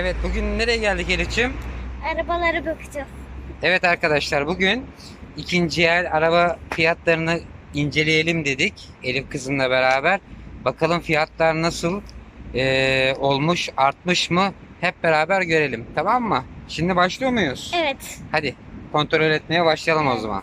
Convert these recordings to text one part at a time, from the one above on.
Evet bugün nereye geldik Elif'ciğim? Arabalara bakacağız. Evet arkadaşlar bugün ikinci el araba fiyatlarını inceleyelim dedik. Elif kızımla beraber. Bakalım fiyatlar nasıl eee, olmuş, artmış mı? Hep beraber görelim. Tamam mı? Şimdi başlıyor muyuz? Evet. Hadi kontrol etmeye başlayalım o zaman.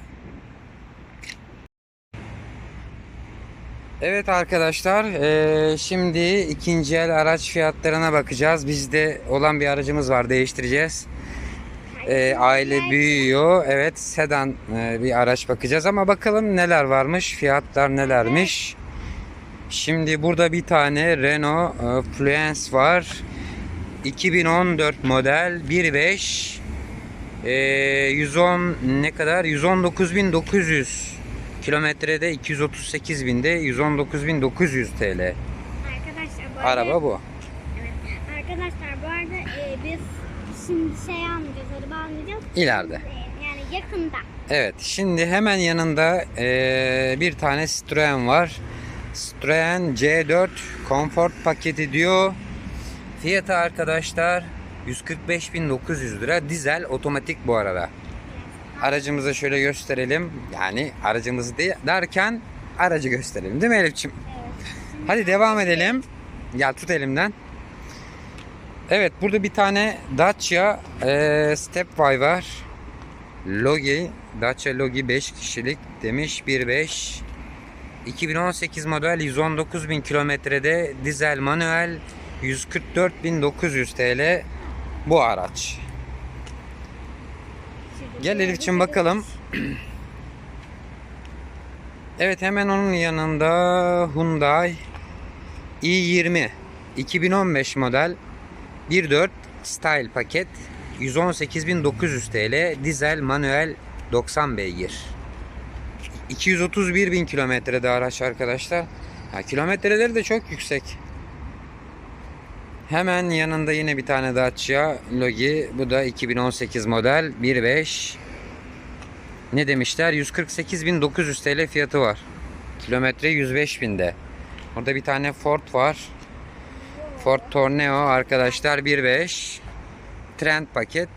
Evet arkadaşlar, eee, şimdi ikinci el araç fiyatlarına bakacağız. Bizde olan bir aracımız var, değiştireceğiz. Eee, aile büyüyor, evet sedan eee, bir araç bakacağız ama bakalım neler varmış, fiyatlar nelermiş. Şimdi burada bir tane Renault eee, Fluence var. 2014 model 1.5 ee, 110 ne kadar? 119.900 kilometrede 238 binde 119.900 TL. Arkadaşlar bu arada, Araba bu. Evet. Arkadaşlar bu arada e, biz şimdi şey almayacağız, araba almayacağız. İleride. E, yani yakında. Evet. Şimdi hemen yanında eee, bir tane Citroen var. Citroen C4 Comfort paketi diyor. Fiyatı arkadaşlar 145.900 lira. Dizel otomatik bu arada. Aracımızı şöyle gösterelim. Yani aracımızı de- derken aracı gösterelim. Değil mi Elif'ciğim? Evet. Hadi devam edelim. Gel tut elimden. Evet burada bir tane Dacia eee Stepway var. Logi. Dacia Logi 5 kişilik demiş 1.5. 2018 model 119.000 kilometrede dizel manuel 144.900 TL bu araç. Gel Elif'ciğim bakalım. Evet hemen onun yanında Hyundai i20 2015 model 1.4 Style paket 118.900 TL dizel manuel 90 beygir. 231 bin kilometrede araç arkadaşlar. Ha, kilometreleri de çok yüksek hemen yanında yine bir tane Dacia Logi bu da 2018 model 1.5 ne demişler? 148.900 TL fiyatı var. Kilometre 105 binde. Burada bir tane Ford var. Ford Tornado arkadaşlar 1.5. Trend paket.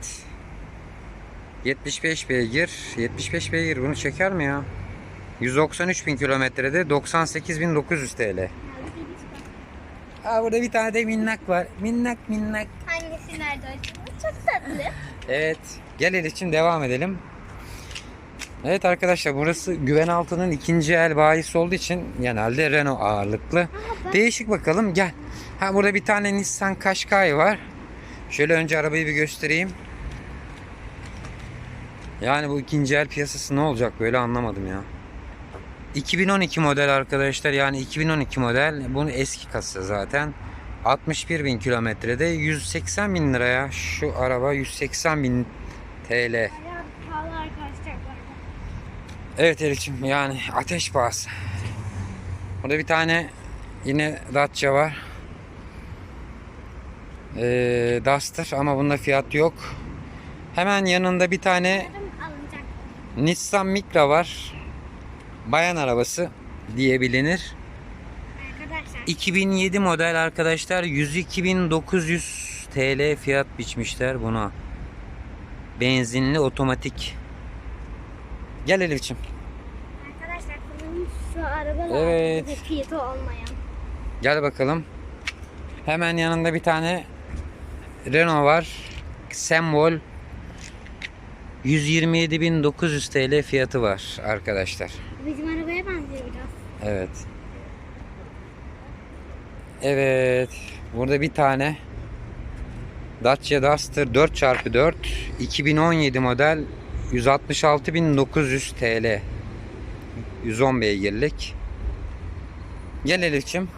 75 beygir. 75 beygir bunu çeker mi ya? 193 bin kilometrede 98.900 TL. Aa, burada bir tane de minnak var. Minnak minnak. Hangisi nerede acaba? Çok tatlı. Evet. Gel Elif'ciğim devam edelim. Evet arkadaşlar burası güven altının ikinci el bayisi olduğu için genelde Renault ağırlıklı. Değişik bakalım gel. Ha burada bir tane Nissan Qashqai var. Şöyle önce arabayı bir göstereyim. Yani bu ikinci el piyasası ne olacak böyle anlamadım ya. 2012 model arkadaşlar yani 2012 model bunun eski kasa zaten. 61 bin kilometrede 180 bin liraya şu araba 180 bin TL. Evet Elif'ciğim yani ateş pahası. Burada bir tane yine Dacia var. Ee, Duster ama bunda fiyat yok. Hemen yanında bir tane. Nissan Micra var. Bayan arabası diye bilinir. Arkadaşlar 2007 model arkadaşlar 102.900 TL fiyat biçmişler buna. Benzinli otomatik. Gel Elif'ciğim. Arkadaşlar bunun şu arabalar Evet. ve fiyatı olmayan. Gel bakalım. Hemen yanında bir tane Renault var. Semvol 127.900 TL fiyatı var arkadaşlar. Bizim arabaya benziyor biraz. Evet. Evet. Burada bir tane Dacia Duster 4x4 2017 model 166.900 TL. 110 beygirlik. Gel Elif'ciğim.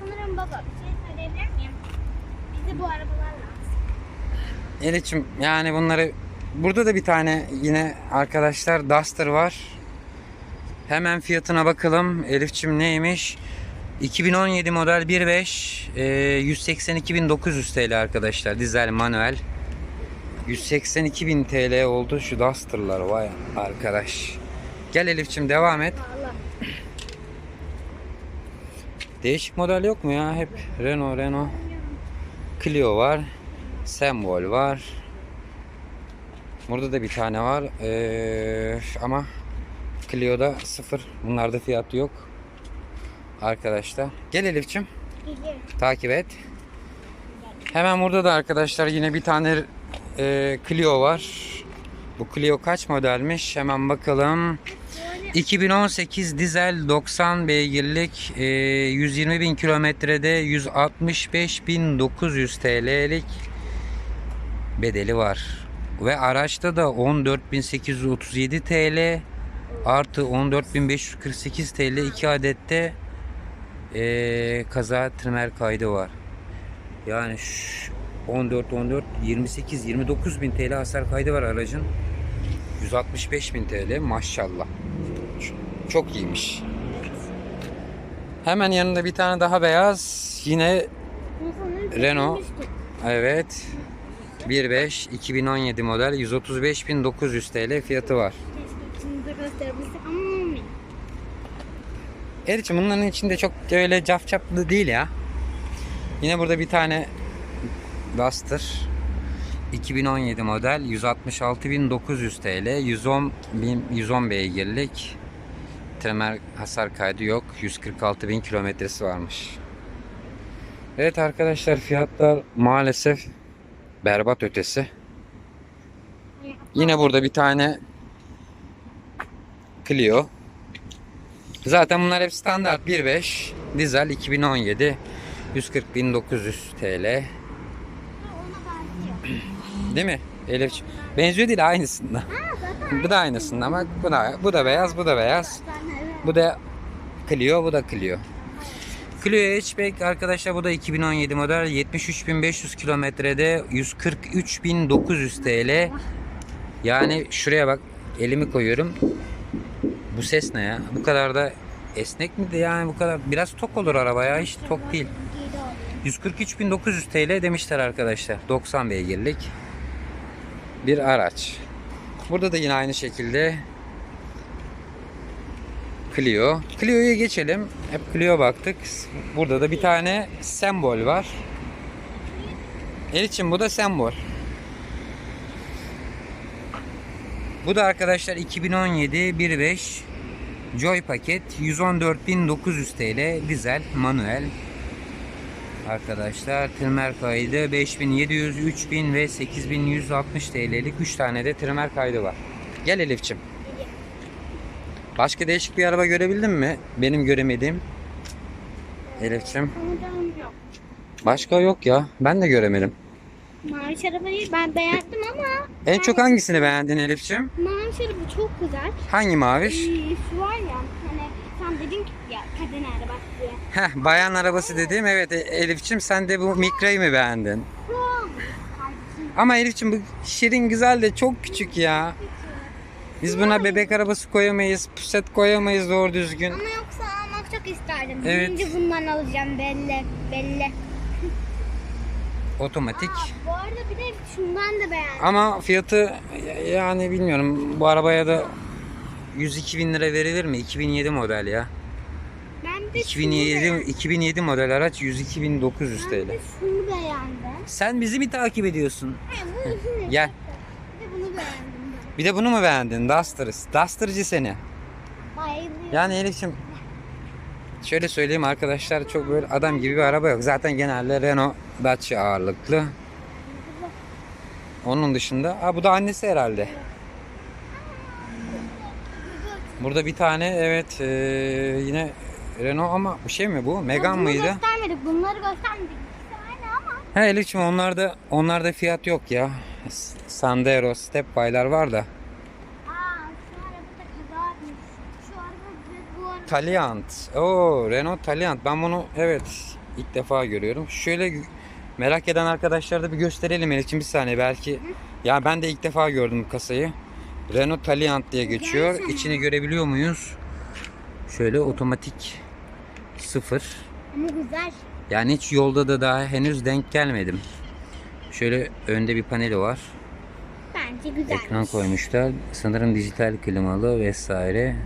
Sanırım baba bir şey söyleyebilir miyim? Bize bu arabalar lazım. Elif'ciğim yani bunları burada da bir tane yine arkadaşlar Duster var. Hemen fiyatına bakalım. Elif'ciğim neymiş? 2017 model 1.5 e, 182.900 TL arkadaşlar. Dizel manuel. 182.000 TL oldu şu Duster'lar vay arkadaş. Gel Elif'ciğim devam et. Değişik model yok mu ya? Hep Renault Renault. Clio var. Sembol var. Burada da bir tane var. Ee, ama Clio'da sıfır. Bunlarda fiyatı yok. Arkadaşlar. Gel Elif'çim. Geliyorum. Takip et. Hemen burada da arkadaşlar yine bir tane e, Clio var. Bu Clio kaç modelmiş? Hemen bakalım. 2018 dizel 90 beygirlik e, 120 bin kilometrede 165.900 TL'lik bedeli var. Ve araçta da 14.837 TL artı 14.548 TL 2 adette e, kaza trimer kaydı var. Yani şu 14 14 28 29 bin TL hasar kaydı var aracın. 165 bin TL maşallah. Çok iyiymiş. Hemen yanında bir tane daha beyaz. Yine Renault. evet 1.5 2017 model 135.900 TL fiyatı var. Eriçim bunların içinde çok öyle cafcaflı değil ya. Yine burada bir tane Duster 2017 model 166.900 TL 110 bin, 110 beygirlik Tremer hasar kaydı yok 146.000 kilometresi varmış. Evet arkadaşlar fiyatlar maalesef berbat ötesi. Yine burada bir tane Clio Zaten bunlar hep standart 1.5 dizel 2017 140.900 TL değil mi Elif'ciğim? Benziyor değil aynısında. Bu da aynısında ama bu da, bu da beyaz bu da beyaz. Bu da Clio bu da Clio. Clio hatchback arkadaşlar bu da 2017 model 73.500 kilometrede 143.900 TL. Yani şuraya bak elimi koyuyorum. Bu ses ne ya? Bu kadar da esnek mi de yani bu kadar biraz tok olur araba ya hiç tok değil. Geri oluyor. 143.900 TL demişler arkadaşlar. 90 beygirlik bir araç. Burada da yine aynı şekilde Clio. Clio'ya geçelim. Hep Clio baktık. Burada da bir tane sembol var. El için bu da sembol. Bu da arkadaşlar 2017 1.5 Joy paket 114.900 TL dizel manuel arkadaşlar. Trimer kaydı 5700, 3000 ve 8160 TL'lik 3 tane de trimer kaydı var. Gel Elifçim. Başka değişik bir araba görebildin mi? Benim göremediğim. Yok. Başka yok ya. Ben de göremedim. Mavi şarabı değil ben beğendim ama En çok hangisini beğendin Elifçim? mavi şarabı çok güzel. Hangi maviş? Ee, şu var ya hani sen dedin ki ya kadın arabası diye. Heh, bayan arabası dediğim evet E- Elifçim sen de bu Mikra'yı mı beğendin? Ama Elifçim bu şirin güzel de çok küçük ya. Biz buna bebek arabası koyamayız, puset koyamayız doğru düzgün. Ama yoksa almak çok isterdim. Evet. Birinci bundan alacağım belli belli. Otomatik. Aa, bu arada bir de şundan da beğendim. Ama fiyatı yani bilmiyorum. Bu arabaya da 102 bin lira verilir mi? 2007 model ya. Ben de 2007 şunu 2007 model araç 102.900 beğendim. Ben TL. de şunu beğendim. Sen bizi mi takip ediyorsun? Hayır, bu ikisini. Gel. Bir de bunu beğendim ben. Bir de bunu mu beğendin? Duster'ız. Duster'cı seni. Bayılıyorum. Yani Elif'ciğim şöyle söyleyeyim arkadaşlar çok böyle adam gibi bir araba yok. Zaten genelde Renault Dacia ağırlıklı. Onun dışında, ha bu da annesi herhalde. Burada bir tane evet eee, yine Renault ama bu şey mi bu? Megane Bunu mıydı? göstermedik. Bunları göstermedik. İkisi aynı ama. Ha Elif'ciğim onlarda onlarda fiyat yok ya. Sandero, Stepway'lar var da. Aa şu araba da güzelmiş. Şu araba ve bu araba. Taliant. Oo, Renault Taliant. Ben bunu evet ilk defa görüyorum. Şöyle merak eden arkadaşlara da bir gösterelim Elif'ciğim bir saniye belki. Ya ben de ilk defa gördüm bu kasayı. Renault Taliant diye geçiyor. Gerçekten. İçini görebiliyor muyuz? Şöyle otomatik sıfır. Ama güzel. Yani hiç yolda da daha henüz denk gelmedim. Şöyle önde bir paneli var. Bence güzelmiş. Ekran koymuşlar. Sanırım dijital klimalı vesaire.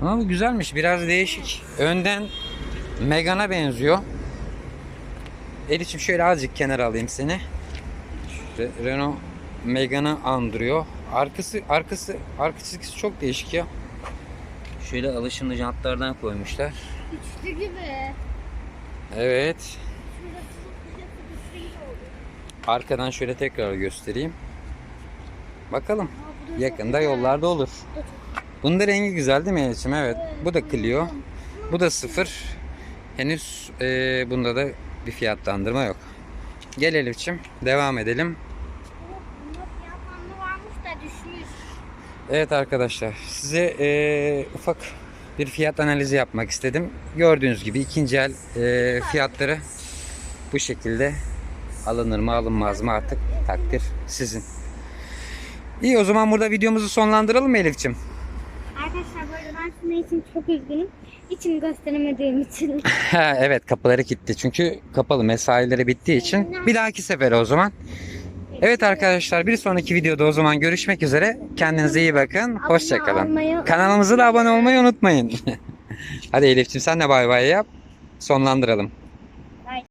Ama bu güzelmiş. Biraz değişik. Önden Megane'a benziyor. Elif'ciğim şöyle azıcık kenara alayım seni. Re- Renault Megane'ı andırıyor. Arkası arkası arka çizgisi çok değişik ya. Şöyle alışımlı jantlardan koymuşlar. Üçlü gibi. Evet. Arkadan şöyle tekrar göstereyim. Bakalım. Yakında yollarda olur. Bunun da rengi güzel değil mi Elif'ciğim? Evet. Bu da Clio. Bu da sıfır. Henüz e, bunda da bir fiyatlandırma yok. Gel Elif'ciğim. Devam edelim. Evet arkadaşlar size e, ufak bir fiyat analizi yapmak istedim. Gördüğünüz gibi ikinci el e, fiyatları bu şekilde alınır mı alınmaz mı artık takdir sizin. İyi o zaman burada videomuzu sonlandıralım mı Elif'ciğim? Arkadaşlar bu arada ben sizin için çok üzgünüm. İçimi gösteremediğim için. Evet kapıları kilitli çünkü kapalı mesaileri bittiği için. Bir dahaki sefere o zaman. Evet arkadaşlar bir sonraki videoda o zaman görüşmek üzere. Kendinize iyi bakın. Hoşçakalın. Kanalımıza da abone olmayı unutmayın. Hadi Elif'ciğim sen de bay bay yap. Sonlandıralım.